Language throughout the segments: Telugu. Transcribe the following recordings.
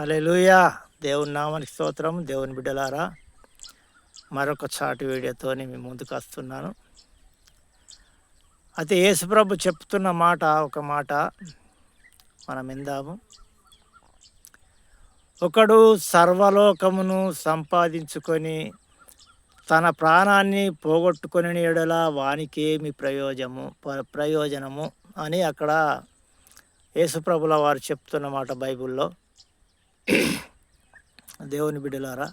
అలే లూయా దేవుని నామానికి స్తోత్రం. దేవుని బిడ్డలారా మరొక చాటి వీడియోతోని మీ ముందుకు వస్తున్నాను. అయితే యేసుప్రభు చెప్తున్న మాట ఒక మాట మనం విందాము. ఒకడు సర్వలోకమును సంపాదించుకొని తన ప్రాణాన్ని పోగొట్టుకొని ఎడల వానికేమి ప్రయోజనము ప్రయోజనము అని అక్కడ యేసుప్రభుల వారు చెప్తున్నమాట బైబిల్లో. దేవుని బిడ్డలారా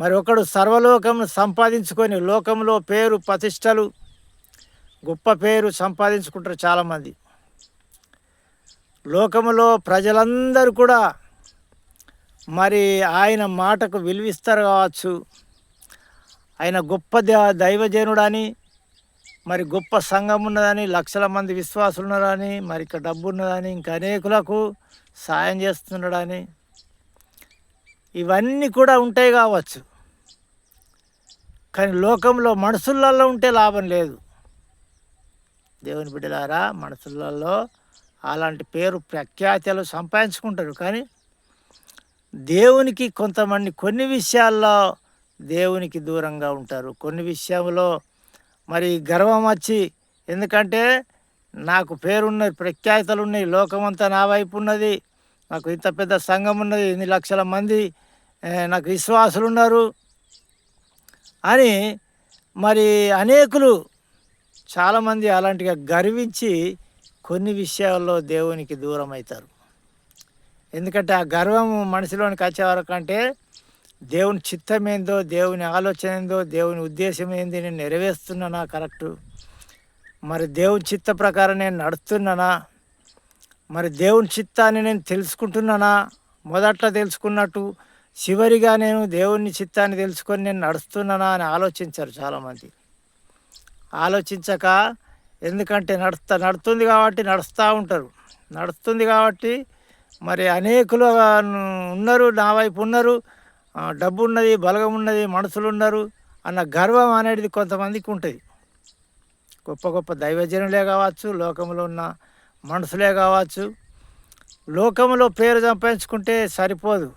మరి ఒకడు సర్వలోకమును సంపాదించుకొని లోకంలో పేరు ప్రతిష్టలు గొప్ప పేరు సంపాదించుకుంటారు చాలామంది. లోకములో ప్రజలందరూ కూడా మరి ఆయన మాటకు విలువిస్తారు కావచ్చు. ఆయన గొప్ప దైవజనుడని మరి గొప్ప సంఘం ఉన్నదని లక్షల మంది విశ్వాసులు ఉన్నారని మరి ఇక్కడ డబ్బు ఉన్నదని ఇంకా అనేకులకు సాయం చేస్తున్నాడని. ఇవన్నీ కూడా ఉంటాయి కావచ్చు. కానీ లోకంలో మనుషులలో ఉంటే లాభం లేదు. దేవుని బిడ్డలారా మనుషులలో అలాంటి పేరు ప్రఖ్యాతలు సంపాదించుకుంటారు. కానీ దేవునికి కొంతమంది కొన్ని విషయాల్లో దేవునికి దూరంగా ఉంటారు. కొన్ని విషయంలో మరి గర్వం వచ్చి ఎందుకంటే నాకు పేరున్నది ప్రఖ్యాతలు ఉన్నాయి లోకమంతా నా వైపు ఉన్నది నాకు ఇంత పెద్ద సంఘం ఉన్నది ఎన్ని లక్షల మంది నాకు విశ్వాసులు ఉన్నారు అని మరి అనేకులు చాలామంది అలాంటిగా గర్వించి కొన్ని విషయాల్లో దేవునికి దూరం అవుతారు ఎందుకంటే ఆ గర్వం మనిషిలోనికి వచ్చే వరకు అంటే దేవుని చిత్తం ఏందో దేవుని ఆలోచన ఏందో దేవుని ఉద్దేశం ఏంది నేను నెరవేరుస్తున్నానా? కరెక్టు. మరి దేవుని చిత్త ప్రకారం నేను నడుస్తున్నానా? మరి దేవుని చిత్తాన్ని నేను తెలుసుకుంటున్నానా? మొదట్లో తెలుసుకున్నట్టు చివరిగా నేను దేవుని చిత్తాన్ని తెలుసుకొని నేను నడుస్తున్నానా అని ఆలోచించారు చాలామంది. ఆలోచించక ఎందుకంటే నడుస్తా నడుస్తుంది కాబట్టి నడుస్తూ ఉంటారు. నడుస్తుంది కాబట్టి మరి అనేకులు ఉన్నారు నా వైపు ఉన్నారు. డబ్బు ఉన్నది బలగం ఉన్నది మనుషులు ఉన్నారు అన్న గర్వం అనేది కొంతమందికి ఉంటుంది. గొప్ప గొప్ప దైవజనులే కావచ్చు లోకంలో ఉన్న మనుషులే కావచ్చు. లోకంలో పేరు సంపాదించుకుంటే సరిపోదు.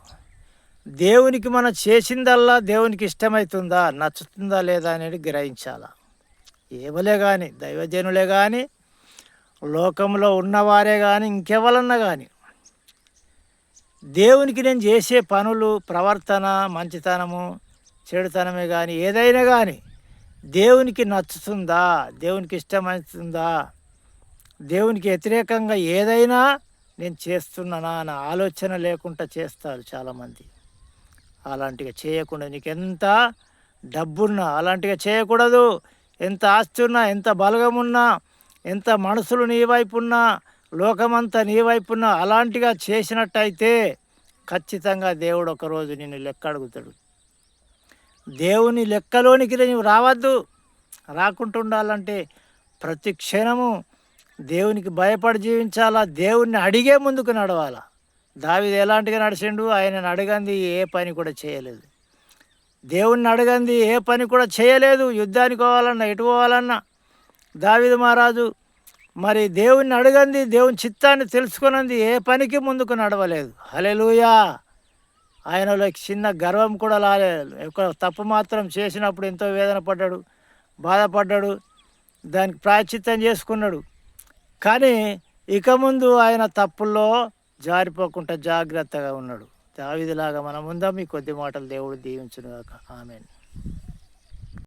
దేవునికి మనం చేసిందల్లా దేవునికి ఇష్టమవుతుందా నచ్చుతుందా లేదా అనేది గ్రహించాల. ఏవలే కానీ దైవజనులే కానీ లోకంలో ఉన్నవారే కానీ ఇంకెవరన్నా కానీ దేవునికి నేను చేసే పనులు ప్రవర్తన మంచితనము చెడుతనమే కానీ ఏదైనా కానీ దేవునికి నచ్చుతుందా? దేవునికి ఇష్టమవుతుందా? దేవునికి వ్యతిరేకంగా ఏదైనా నేను చేస్తున్నానా అన్న ఆలోచన లేకుండా చేస్తారు చాలామంది. అలాంటిగా చేయకుండా నీకు ఎంత డబ్బున్నా అలాంటిగా చేయకూడదు. ఎంత ఆస్తి ఉన్నా ఎంత బలగమున్నా ఎంత మనసులు నీ వైపు ఉన్నా లోకమంతా నీ వైపున అలాంటిగా చేసినట్టయితే ఖచ్చితంగా దేవుడు ఒకరోజు నిన్ను లెక్క అడుగుతాడు. దేవుని లెక్కలోనికి నువ్వు రావద్దు. రాకుండా ఉండాలంటే ప్రతి క్షణము దేవునికి భయపడి జీవించాలా? దేవుణ్ణి అడిగే ముందుకు నడవాలా? దావిది ఎలాంటిగా నడిచిండు? ఆయనను అడగంది ఏ పని కూడా చేయలేదు. దేవుణ్ణి అడగంది ఏ పని కూడా చేయలేదు. యుద్ధానికి పోవాలన్నా ఎటు పోవాలన్నా. దావిది మహారాజు మరి దేవుణ్ణి అడగంది దేవుని చిత్తాన్ని తెలుసుకున్నది ఏ పనికి ముందుకు నడవలేదు. హలెలుయా ఆయనలో చిన్న గర్వం కూడా లాలేదు ఒక తప్పు మాత్రం చేసినప్పుడు ఎంతో వేదన పడ్డాడు బాధపడ్డాడు దానికి ప్రాయశ్చిత్తం చేసుకున్నాడు. కానీ ఇక ముందు ఆయన తప్పుల్లో జారిపోకుండా జాగ్రత్తగా ఉన్నాడు. దావిదిలాగా మనం ఉందాం ఈ కొద్ది మాటలు దేవుడు దీవించును కాక